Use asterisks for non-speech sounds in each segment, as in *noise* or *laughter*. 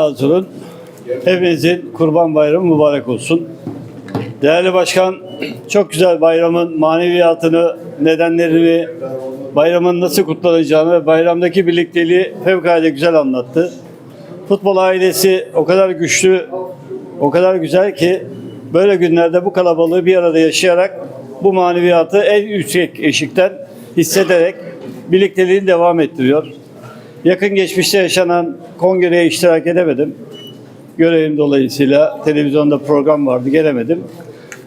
olsun. Hepinizin Kurban Bayramı mübarek olsun. Değerli Başkan, çok güzel bayramın maneviyatını, nedenlerini, bayramın nasıl kutlanacağını ve bayramdaki birlikteliği fevkalade güzel anlattı. Futbol ailesi o kadar güçlü, o kadar güzel ki böyle günlerde bu kalabalığı bir arada yaşayarak bu maneviyatı en yüksek eşikten hissederek birlikteliğini devam ettiriyor. Yakın geçmişte yaşanan kongreye iştirak edemedim. Görevim dolayısıyla televizyonda program vardı gelemedim.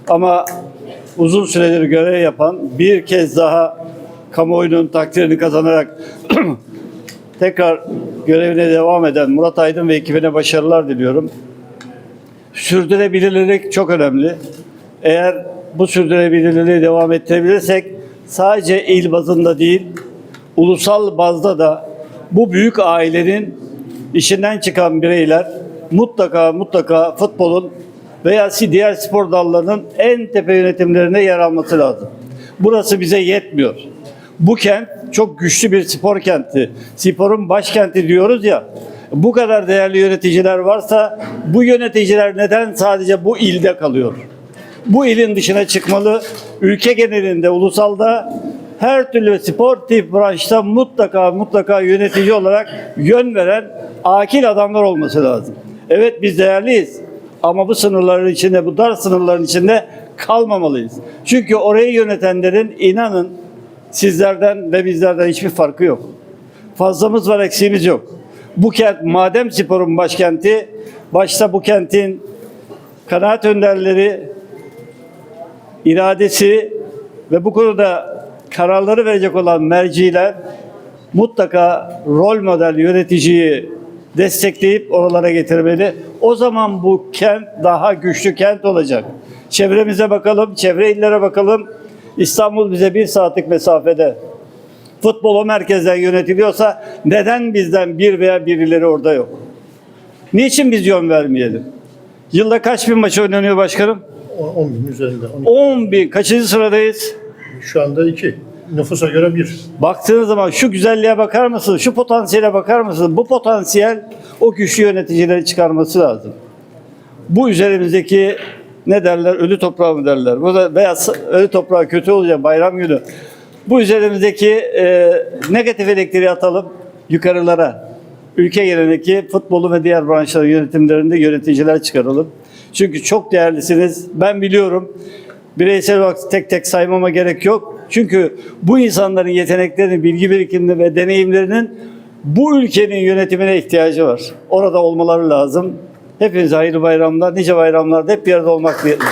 Ama uzun süredir görev yapan bir kez daha kamuoyunun takdirini kazanarak *clears throat* tekrar görevine devam eden Murat Aydın ve ekibine başarılar diliyorum. Sürdürülebilirlik çok önemli. Eğer bu sürdürülebilirliği devam ettirebilirsek sadece il bazında değil, ulusal bazda da bu büyük ailenin işinden çıkan bireyler mutlaka mutlaka futbolun veya diğer spor dallarının en tepe yönetimlerine yer alması lazım. Burası bize yetmiyor. Bu kent çok güçlü bir spor kenti. Sporun başkenti diyoruz ya. Bu kadar değerli yöneticiler varsa bu yöneticiler neden sadece bu ilde kalıyor? Bu ilin dışına çıkmalı. Ülke genelinde, ulusalda her türlü sportif branşta mutlaka mutlaka yönetici olarak yön veren akil adamlar olması lazım. Evet biz değerliyiz ama bu sınırların içinde, bu dar sınırların içinde kalmamalıyız. Çünkü orayı yönetenlerin inanın sizlerden ve bizlerden hiçbir farkı yok. Fazlamız var, eksiğimiz yok. Bu kent madem sporun başkenti, başta bu kentin kanaat önderleri, iradesi ve bu konuda kararları verecek olan merciler mutlaka rol model yöneticiyi destekleyip oralara getirmeli. O zaman bu kent daha güçlü kent olacak. Çevremize bakalım, çevre illere bakalım. İstanbul bize bir saatlik mesafede. Futbol o merkezden yönetiliyorsa neden bizden bir veya birileri orada yok? Niçin biz yön vermeyelim? Yılda kaç bin maç oynanıyor başkanım? 10 bin üzerinde. 12. 10 bin. Kaçıncı sıradayız? Şu anda 2. Nüfusa göre 1. Baktığınız zaman şu güzelliğe bakar mısınız? Şu potansiyele bakar mısınız? Bu potansiyel o güçlü yöneticileri çıkarması lazım. Bu üzerimizdeki ne derler? Ölü toprağı mı derler? Bu da veya ölü toprağı kötü olacak bayram günü. Bu üzerimizdeki e, negatif elektriği atalım yukarılara. Ülke genelindeki futbolu ve diğer branşların yönetimlerinde yöneticiler çıkaralım. Çünkü çok değerlisiniz. Ben biliyorum. Bireysel olarak tek tek saymama gerek yok. Çünkü bu insanların yeteneklerini, bilgi birikimini ve deneyimlerinin bu ülkenin yönetimine ihtiyacı var. Orada olmaları lazım. Hepinize hayırlı bayramlar, nice bayramlarda hep bir arada olmak dileğiyle.